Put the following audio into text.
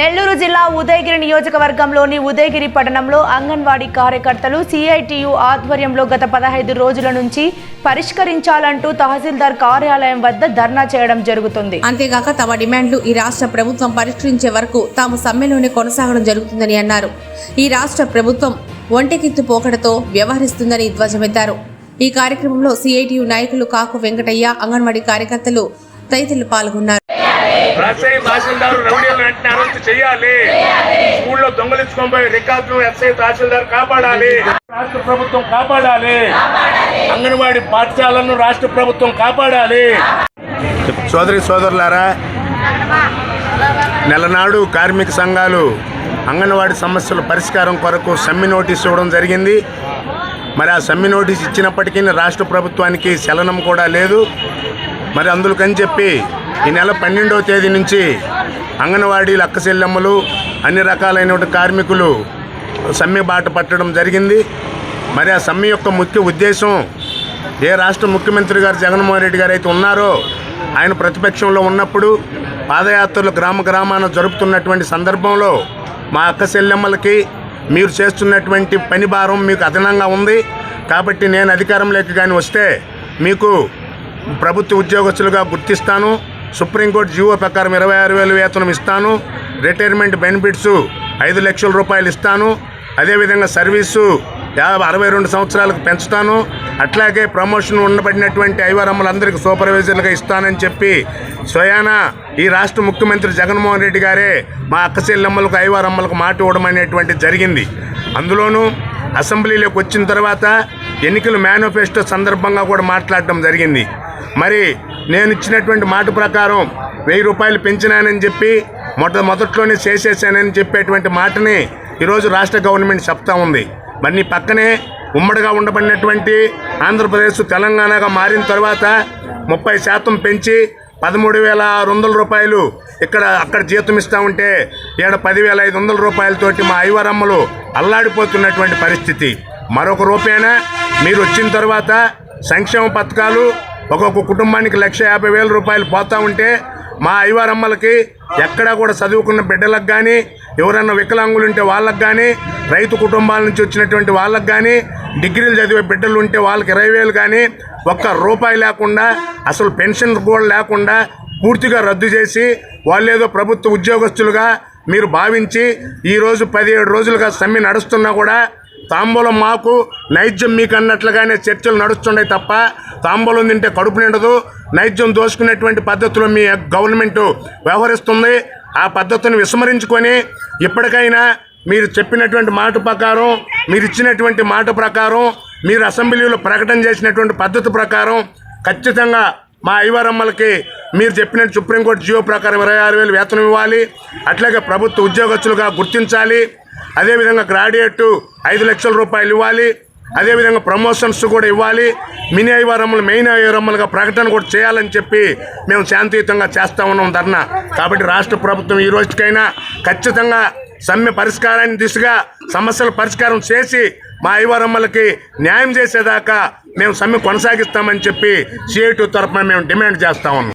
నెల్లూరు జిల్లా ఉదయగిరి నియోజకవర్గంలోని ఉదయగిరి పట్టణంలో అంగన్వాడీ కార్యకర్తలు సిఐటియు ఆధ్వర్యంలో గత పదహైదు రోజుల నుంచి పరిష్కరించాలంటూ తహసీల్దార్ కార్యాలయం వద్ద ధర్నా చేయడం జరుగుతుంది. అంతేగాక తమ డిమాండ్లు ఈ రాష్ట్ర ప్రభుత్వం పరిష్కరించే వరకు తాము సమ్మెలోనే కొనసాగడం జరుగుతుందని అన్నారు. ఈ రాష్ట్ర ప్రభుత్వం ఒంటెకిత్తు పోకడతో వ్యవహరిస్తుందని ధ్వజమెత్తారు. ఈ కార్యక్రమంలో సిఐటియు నాయకులు కాకు వెంకటయ్య అంగన్వాడీ కార్యకర్తలు తదితరులు పాల్గొన్నారు. ఎస్ఐ తహసీల్దార్ రౌడీలను వెంటనే అరెస్ట్ చేయాలి. స్కూల్లో దొంగలించుకొని పోయి రికార్డులు ఎస్ఐ తహసీల్దార్ కాపాడాలి. రాష్ట్ర ప్రభుత్వం కాపాడాలి. అంగన్వాడీ పాఠశాలను రాష్ట్ర ప్రభుత్వం కాపాడాలి. సోదరి సోదరులారా నెలనాడు కార్మిక సంఘాలు అంగన్వాడీ సమస్యల పరిష్కారం కొరకు సమ్మె నోటీస్ ఇవ్వడం జరిగింది. మరి ఆ సమ్మె నోటీస్ ఇచ్చినప్పటికీ రాష్ట్ర ప్రభుత్వానికి చలనం కూడా లేదు. మరి అందుకని చెప్పి ఈ నెల పన్నెండవ తేదీ నుంచి అంగన్వాడీలు అక్కసెల్లెమ్మలు అన్ని రకాలైనటువంటి కార్మికులు సమ్మె బాట పట్టడం జరిగింది. మరి ఆ సమ్మె యొక్క ముఖ్య ఉద్దేశం ఏ రాష్ట్ర ముఖ్యమంత్రి గారు జగన్మోహన్ రెడ్డి గారు అయితే ఉన్నారో ఆయన ప్రతిపక్షంలో ఉన్నప్పుడు పాదయాత్రలు గ్రామ గ్రామాన జరుపుతున్నటువంటి సందర్భంలో మా అక్క చెల్లెమ్మలకి మీరు చేస్తున్నటువంటి పని భారం మీకు అదనంగా ఉంది. కాబట్టి నేను అధికారంలోకి కానీ వస్తే మీకు ప్రభుత్వ ఉద్యోగస్తులుగా గుర్తిస్తాను. సుప్రీంకోర్టు జీవో ప్రకారం ఇరవై ఆరు వేలు వేతనం ఇస్తాను. రిటైర్మెంట్ బెనిఫిట్స్ ఐదు లక్షల రూపాయలు ఇస్తాను. అదేవిధంగా సర్వీసు యాభై అరవై రెండు సంవత్సరాలకు పెంచుతాను. అట్లాగే ప్రమోషన్ ఉండబడినటువంటి ఐవరమ్మలందరికీ సూపర్వైజర్లుగా ఇస్తానని చెప్పి స్వయాన ఈ రాష్ట్ర ముఖ్యమంత్రి జగన్మోహన్ రెడ్డి గారే మా అక్క ఐవారమ్మలకు మాట ఇవ్వడం అనేటువంటి జరిగింది. అందులోనూ అసెంబ్లీలోకి వచ్చిన తర్వాత ఎన్నికల మేనిఫెస్టో సందర్భంగా కూడా మాట్లాడటం జరిగింది. మరి నేను ఇచ్చినటువంటి మాట ప్రకారం వెయ్యి రూపాయలు పెంచినానని చెప్పి మొట్ట మొదట్లోనే చేసేసానని చెప్పేటువంటి మాటని ఈరోజు రాష్ట్ర గవర్నమెంట్ చెప్తా ఉంది. మరి నీ పక్కనే ఉమ్మడిగా ఉండబడినటువంటి ఆంధ్రప్రదేశ్ తెలంగాణగా మారిన తర్వాత ముప్పై శాతం పెంచి పదమూడు వేల ఆరు వందల రూపాయలు ఇక్కడ అక్కడ జీతం ఇస్తా ఉంటే ఏడ పదివేల ఐదు వందల రూపాయలతోటి మా ఐవరమ్మలు అల్లాడిపోతున్నటువంటి పరిస్థితి. మరొక రూపేణా మీరు వచ్చిన తర్వాత సంక్షేమ పథకాలు ఒక్కొక్క కుటుంబానికి లక్ష యాభై వేల రూపాయలు పోతూ ఉంటే మా అయ్యవారమ్మలకి ఎక్కడా కూడా చదువుకున్న బిడ్డలకు కానీ ఎవరన్నా వికలాంగులు ఉంటే వాళ్ళకి కానీ రైతు కుటుంబాల నుంచి వచ్చినటువంటి వాళ్ళకి కానీ డిగ్రీలు చదివే బిడ్డలు ఉంటే వాళ్ళకి ఇరవై వేలు కానీ ఒక్క రూపాయి లేకుండా అసలు పెన్షన్ కూడా లేకుండా పూర్తిగా రద్దు చేసి వాళ్ళేదో ప్రభుత్వ ఉద్యోగస్తులుగా మీరు భావించి ఈరోజు పదిహేడు రోజులుగా సమ్మె నడుస్తున్నా కూడా తాంబూలం మాకు నైద్యం మీకు అన్నట్లుగానే చర్చలు నడుస్తుండే తప్ప తాంబూలం తింటే కడుపు నిండదు. నైద్యం దోసుకునేటువంటి పద్ధతిలో మీ గవర్నమెంట్ వ్యవహరిస్తుంది. ఆ పద్ధతిని విస్మరించుకొని ఇప్పటికైనా మీరు చెప్పినటువంటి మాట ప్రకారం మీరు ఇచ్చినటువంటి మాట ప్రకారం మీరు అసెంబ్లీలో ప్రకటన చేసినటువంటి పద్ధతి ప్రకారం ఖచ్చితంగా మా ఐవారమ్మలకి మీరు చెప్పిన సుప్రీంకోర్టు జియో ప్రకారం ఇరవై ఆరు వేలు వేతనం ఇవ్వాలి. అట్లాగే ప్రభుత్వ ఉద్యోగస్తులుగా గుర్తించాలి. అదేవిధంగా గ్రాడ్యుయేట్ ఐదు లక్షల రూపాయలు ఇవ్వాలి. అదేవిధంగా ప్రమోషన్స్ కూడా ఇవ్వాలి. మినీ అయ్యవారమ్మలు మెయిన్ అయ్యవారమ్మలుగా ప్రకటన కూడా చేయాలని చెప్పి మేము శాంతియుతంగా చేస్తా ఉన్నాం ధర్నా. కాబట్టి రాష్ట్ర ప్రభుత్వం ఈ రోజుకైనా ఖచ్చితంగా సమ్మె పరిష్కారాన్ని దిశగా సమస్యల పరిష్కారం చేసి మా అయ్యవారమ్మలకి న్యాయం చేసేదాకా మేము సమ్మె కొనసాగిస్తామని చెప్పి సిఐటి తరఫున మేము డిమాండ్ చేస్తా ఉన్నాం.